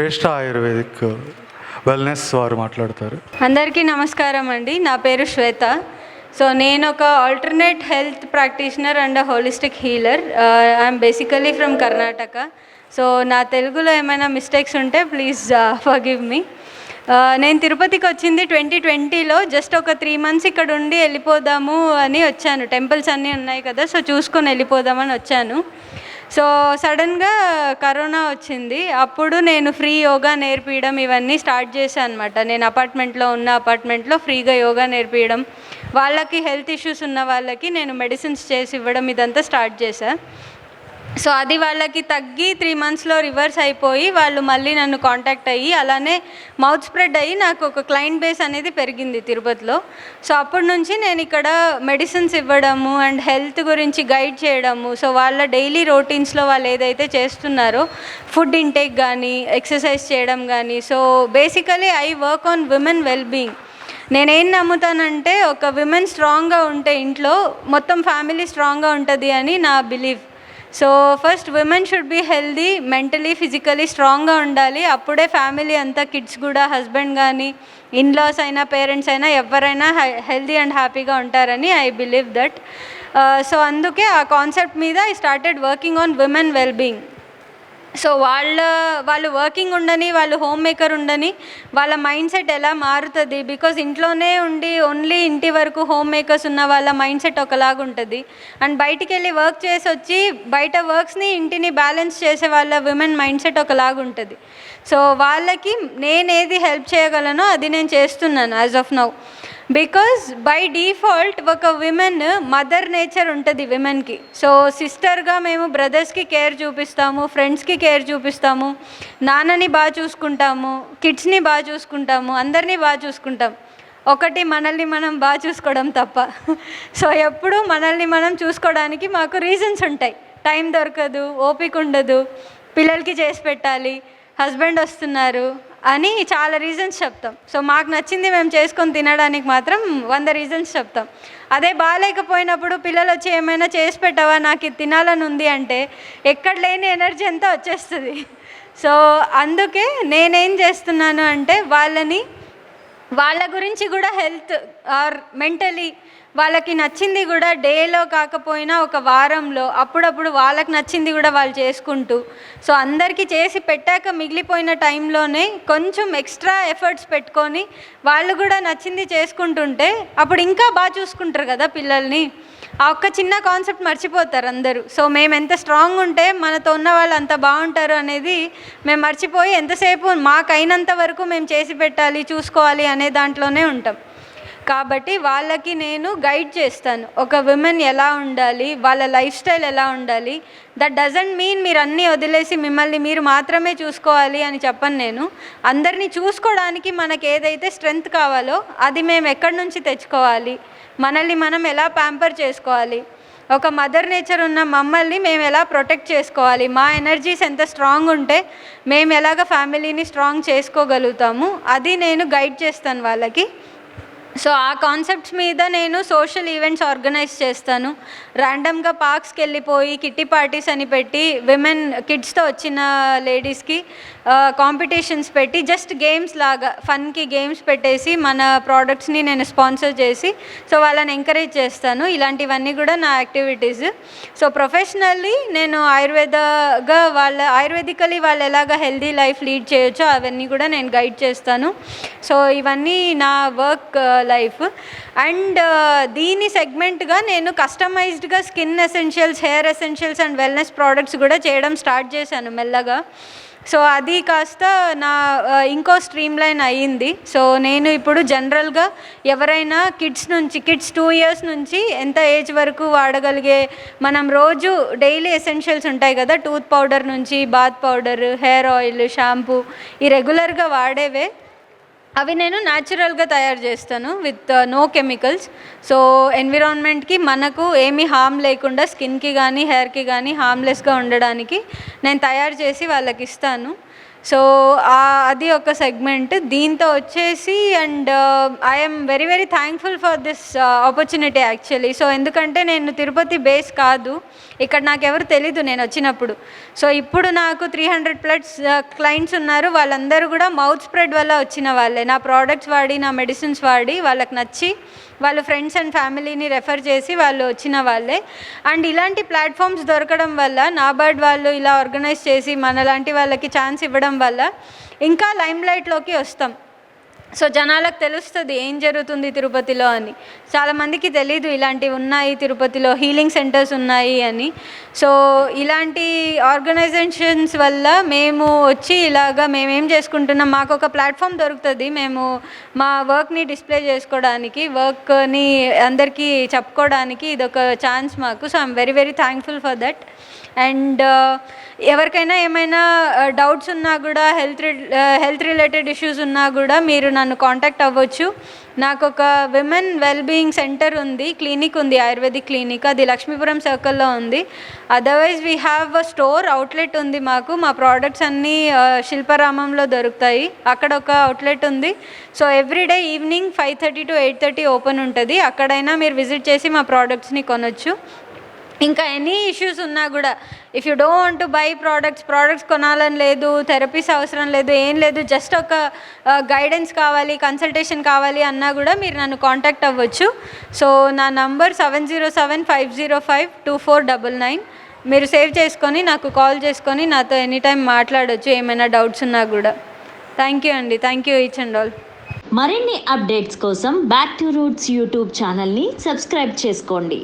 శ్రేష్ఠ ayurvedic wellness వారు మాట్లాడతారు. అందరికీ నమస్కారం అండి. నా పేరు శ్వేత. సో నేను ఒక alternate health practitioner and holistic healer I'm basically from Karnataka so నా తెలుగులో ఏమైనా మిస్టేక్స్ ఉంటే ప్లీజ్ ఫర్గివ్ మీ నేను తిరుపతికి వచ్చింది ట్వంటీ ట్వంటీలో జస్ట్ ఒక త్రీ మంత్స్ ఇక్కడ ఉండి వెళ్ళిపోదాము అని వచ్చాను. టెంపుల్స్ అన్నీ ఉన్నాయి కదా సో చూసుకొని వెళ్ళిపోదామని వచ్చాను. సో సడన్గా కరోనా వచ్చింది. అప్పుడు నేను ఫ్రీ యోగా నేర్పించడం ఇవన్నీ స్టార్ట్ చేశాను అనమాట నేను అపార్ట్మెంట్లో ఉన్న అపార్ట్మెంట్లో ఫ్రీగా యోగా నేర్పించడం వాళ్ళకి హెల్త్ ఇష్యూస్ ఉన్న వాళ్ళకి నేను మెడిసిన్స్ చేసి ఇవ్వడం ఇదంతా స్టార్ట్ చేశాను సో అది వాళ్ళకి తగ్గి త్రీ మంత్స్లో రివర్స్ అయిపోయి వాళ్ళు మళ్ళీ నన్ను కాంటాక్ట్ అయ్యి అలానే మౌత్ స్ప్రెడ్ అయ్యి నాకు ఒక క్లయింట్ బేస్ అనేది పెరిగింది తిరుపతిలో. సో అప్పటి నుంచి నేను ఇక్కడ మెడిసిన్స్ ఇవ్వడము అండ్ హెల్త్ గురించి గైడ్ చేయడము సో వాళ్ళ డైలీ రొటీన్స్లో వాళ్ళు ఏదైతే చేస్తున్నారో ఫుడ్ ఇంటేక్ కానీ ఎక్సర్సైజ్ చేయడం కానీ so basically I work on women well being నేనేం నమ్ముతానంటే ఒక విమెన్ స్ట్రాంగ్గా ఉంటే ఇంట్లో మొత్తం ఫ్యామిలీ స్ట్రాంగ్గా ఉంటుంది అని నా belief so first women should be healthy mentally physically స్ట్రాంగ్గా ఉండాలి. అప్పుడే ఫ్యామిలీ అంతా కిడ్స్ కూడా హస్బెండ్ కానీ ఇన్లాస్ అయినా పేరెంట్స్ అయినా ఎవరైనా హెల్దీ అండ్ హ్యాపీగా ఉంటారని ఐ బిలీవ్ దట్ సో అందుకే ఆ కాన్సెప్ట్ మీద I started working on women wellbeing so వాళ్ళ వాళ్ళు వర్కింగ్ ఉండని వాళ్ళు హోమ్ మేకర్ ఉండని వాళ్ళ మైండ్ సెట్ ఎలా మారుతుంది? బికాజ్ ఇంట్లోనే ఉండి ఓన్లీ ఇంటి వరకు హోమ్ మేకర్స్ ఉన్న వాళ్ళ మైండ్ సెట్ ఒకలాగా ఉంటుంది అండ్ బయటికి వెళ్ళి వర్క్ చేసి వచ్చి బయట వర్క్స్ని ఇంటిని బ్యాలెన్స్ చేసే వాళ్ళ విమెన్ మైండ్ సెట్ ఒకలాగా ఉంటుంది సో వాళ్ళకి నేనేది హెల్ప్ చేయగలనో అది నేను చేస్తున్నాను as of now because by default ఒక విమెన్ మదర్ నేచర్ ఉంటుంది విమెన్కి సో సిస్టర్గా మేము బ్రదర్స్కి కేర్ చూపిస్తాము ఫ్రెండ్స్కి కేర్ చూపిస్తాము నాన్నని బాగా చూసుకుంటాము కిడ్స్ని బాగా చూసుకుంటాము అందరినీ బాగా చూసుకుంటాం. ఒకటి మనల్ని మనం బాగా చూసుకోవడం తప్ప. సో ఎప్పుడు మనల్ని మనం చూసుకోవడానికి మాకు రీజన్స్ ఉంటాయి. టైం దొరకదు ఓపిక ఉండదు పిల్లలకి చేసి పెట్టాలి హస్బెండ్ వస్తున్నారు అని చాలా రీజన్స్ చెప్తాం. సో మాకు నచ్చింది మేము చేసుకొని తినడానికి మాత్రం వంద రీజన్స్ చెప్తాం. అదే బాగాలేకపోయినప్పుడు పిల్లలు వచ్చి ఏమైనా చేసి పెట్టవా? నాకు ఇది తినాలని ఉంది అంటే ఎక్కడ లేని ఎనర్జీ అంతా వచ్చేస్తుంది. సో అందుకే నేనేం చేస్తున్నాను అంటే వాళ్ళని వాళ్ళ గురించి కూడా హెల్త్ ఆర్ మెంటలీ వాళ్ళకి నచ్చింది కూడా డేలో కాకపోయినా ఒక వారంలో అప్పుడప్పుడు వాళ్ళకి నచ్చింది కూడా వాళ్ళు చేసుకుంటూ సో అందరికీ చేసి పెట్టాక మిగిలిపోయిన టైంలోనే కొంచెం ఎక్స్ట్రా ఎఫర్ట్స్ పెట్టుకొని వాళ్ళు కూడా నచ్చింది చేసుకుంటుంటే అప్పుడు ఇంకా బాగా చూసుకుంటారు కదా పిల్లల్ని. ఆ ఒక్క చిన్న కాన్సెప్ట్ మర్చిపోతారు అందరూ. సో మేము ఎంత స్ట్రాంగ్ ఉంటే మనతో ఉన్న వాళ్ళు అంత బాగుంటారు అనేది మేము మర్చిపోయి ఎంతసేపు మాకైనంత వరకు మేము చేసి పెట్టాలి చూసుకోవాలి అనే దాంట్లోనే ఉంటాం. కాబట్టి వాళ్ళకి నేను గైడ్ చేస్తాను. ఒక విమెన్ ఎలా ఉండాలి వాళ్ళ లైఫ్ స్టైల్ ఎలా ఉండాలి. దట్ డజంట్ మీన్ మీరు అన్నీ వదిలేసి మిమ్మల్ని మీరు మాత్రమే చూసుకోవాలి అని చెప్పను నేను. అందరినీ చూసుకోవడానికి మనకి ఏదైతే స్ట్రెంగ్త్ కావాలో అది మేము ఎక్కడి నుంచి తెచ్చుకోవాలి? మనల్ని మనం ఎలా ప్యాంపర్ చేసుకోవాలి? ఒక మదర్ నేచర్ ఉన్న మమ్మల్ని మేము ఎలా ప్రొటెక్ట్ చేసుకోవాలి? మా ఎనర్జీస్ ఎంత స్ట్రాంగ్ ఉంటే మేము ఎలాగ ఫ్యామిలీని స్ట్రాంగ్ చేసుకోగలుగుతాము? అది నేను గైడ్ చేస్తాను వాళ్ళకి. సో ఆ కాన్సెప్ట్స్ మీద నేను సోషల్ ఈవెంట్స్ ఆర్గనైజ్ చేస్తాను. ర్యాండమ్గా పార్క్స్కి వెళ్ళిపోయి కిట్టి పార్టీస్ అని పెట్టి విమెన్ కిడ్స్తో వచ్చిన లేడీస్కి కాంపిటీషన్స్ పెట్టి జస్ట్ గేమ్స్ లాగా ఫన్కి గేమ్స్ పెట్టేసి మన ప్రోడక్ట్స్ని నేను స్పాన్సర్ చేసి సో వాళ్ళని ఎంకరేజ్ చేస్తాను. ఇలాంటివన్నీ కూడా నా యాక్టివిటీస్ సో ప్రొఫెషనల్లీ నేను ఆయుర్వేదగా వాళ్ళ ఆయుర్వేదికలీ వాళ్ళు ఎలాగ హెల్దీ లైఫ్ లీడ్ చేయొచ్చో అవన్నీ కూడా నేను గైడ్ చేస్తాను. సో ఇవన్నీ నా వర్క్ లైఫ్ అండ్ uh, దీని సెగ్మెంట్గా నేను కస్టమైజ్డ్గా skin essentials hair essentials and wellness products కూడా చేయడం స్టార్ట్ చేశాను మెల్లగా. సో అది కాస్త నా ఇంకో స్ట్రీమ్ లైన్ అయ్యింది. సో నేను ఇప్పుడు జనరల్గా ఎవరైనా కిడ్స్ నుంచి కిడ్స్ టూ ఇయర్స్ నుంచి ఎంత ఏజ్ వరకు వాడగలిగే మనం రోజు డైలీ ఎసెన్షియల్స్ ఉంటాయి కదా టూత్ పౌడర్ నుంచి bath powder hair oil shampoo ఈ రెగ్యులర్గా వాడేవే. అవి నేను న్యాచురల్గా తయారు చేస్తాను with uh, no chemicals so ఎన్విరాన్మెంట్కి మనకు ఏమీ హామ్ లేకుండా స్కిన్కి కానీ హెయిర్కి కానీ హామ్లెస్గా ఉండడానికి నేను తయారు చేసి వాళ్ళకి ఇస్తాను సో అది ఒక సెగ్మెంట్. దీంతో వచ్చేసి and I'm very very thankful for this opportunity actually so ఎందుకంటే నేను తిరుపతి బేస్ కాదు. ఇక్కడ నాకు ఎవరు తెలీదు నేను వచ్చినప్పుడు. సో ఇప్పుడు నాకు త్రీ హండ్రెడ్ ప్లస్ క్లయింట్స్ ఉన్నారు. వాళ్ళందరూ కూడా మౌత్ స్ప్రెడ్ వల్ల వచ్చిన వాళ్ళే. నా ప్రోడక్ట్స్ వాడి నా మెడిసిన్స్ వాడి వాళ్ళకి నచ్చి వాళ్ళ ఫ్రెండ్స్ అండ్ ఫ్యామిలీని రెఫర్ చేసి వాళ్ళు వచ్చిన వాళ్ళే. అండ్ ఇలాంటి ప్లాట్ఫామ్స్ దొరకడం వల్ల నాబార్డ్ వాళ్ళు ఇలా ఆర్గనైజ్ చేసి మనలాంటి వాళ్ళకి ఛాన్స్ ఇవ్వడం వల్ల ఇంకా లైమ్ లైట్లోకి వస్తాం. సో జనాలకు తెలుస్తుంది ఏం జరుగుతుంది తిరుపతిలో అని. చాలామందికి తెలీదు ఇలాంటివి ఉన్నాయి తిరుపతిలో హీలింగ్ సెంటర్స్ ఉన్నాయి అని. సో ఇలాంటి ఆర్గనైజేషన్స్ వల్ల మేము వచ్చి ఇలాగా మేము ఏం చేసుకుంటున్నాం మాకు ఒక ప్లాట్ఫామ్ దొరుకుతుంది మేము మా వర్క్ని డిస్ప్లే చేసుకోవడానికి వర్క్ని అందరికీ చెప్పుకోవడానికి ఇది ఒక ఛాన్స్ మాకు. So I'm very very thankful for that. And uh, ఎవరికైనా ఏమైనా uh, డౌట్స్ ఉన్నా కూడా హెల్త్ హెల్త్ రిలేటెడ్ ఇష్యూస్ ఉన్నా కూడా మీరు నన్ను కాంటాక్ట్ అవ్వచ్చు. నాకు ఒక విమెన్ వెల్ బీయింగ్ సెంటర్ ఉంది క్లినిక్ ఉంది ఆయుర్వేదిక్ క్లినిక్ అది లక్ష్మీపురం సర్కిల్లో ఉంది. Otherwise we have a store outlet ఉంది మాకు. మా ప్రోడక్ట్స్ అన్నీ శిల్పారామంలో దొరుకుతాయి. అక్కడ ఒక అవుట్లెట్ ఉంది. So everyday evening five thirty to eight thirty open ఉంటుంది. అక్కడైనా మీరు విజిట్ చేసి మా ప్రోడక్ట్స్ని కొనొచ్చు. ఇంకా ఎనీ ఇష్యూస్ ఉన్నా కూడా if you don't to buy products products కొనాలని లేదు థెరపీస్ అవసరం లేదు ఏం లేదు జస్ట్ ఒక గైడెన్స్ కావాలి కన్సల్టేషన్ కావాలి అన్నా కూడా మీరు నన్ను కాంటాక్ట్ అవ్వచ్చు. సో నా number seven zero seven five zero five two four double nine మీరు సేవ్ చేసుకొని నాకు కాల్ చేసుకొని నాతో ఎనీ టైం మాట్లాడొచ్చు ఏమైనా డౌట్స్ ఉన్నా కూడా. థ్యాంక్ యూ అండి thank you each and all మరిన్ని అప్డేట్స్ కోసం బ్యాక్ టు రూట్స్ యూట్యూబ్ ఛానల్ని సబ్స్క్రైబ్ చేసుకోండి.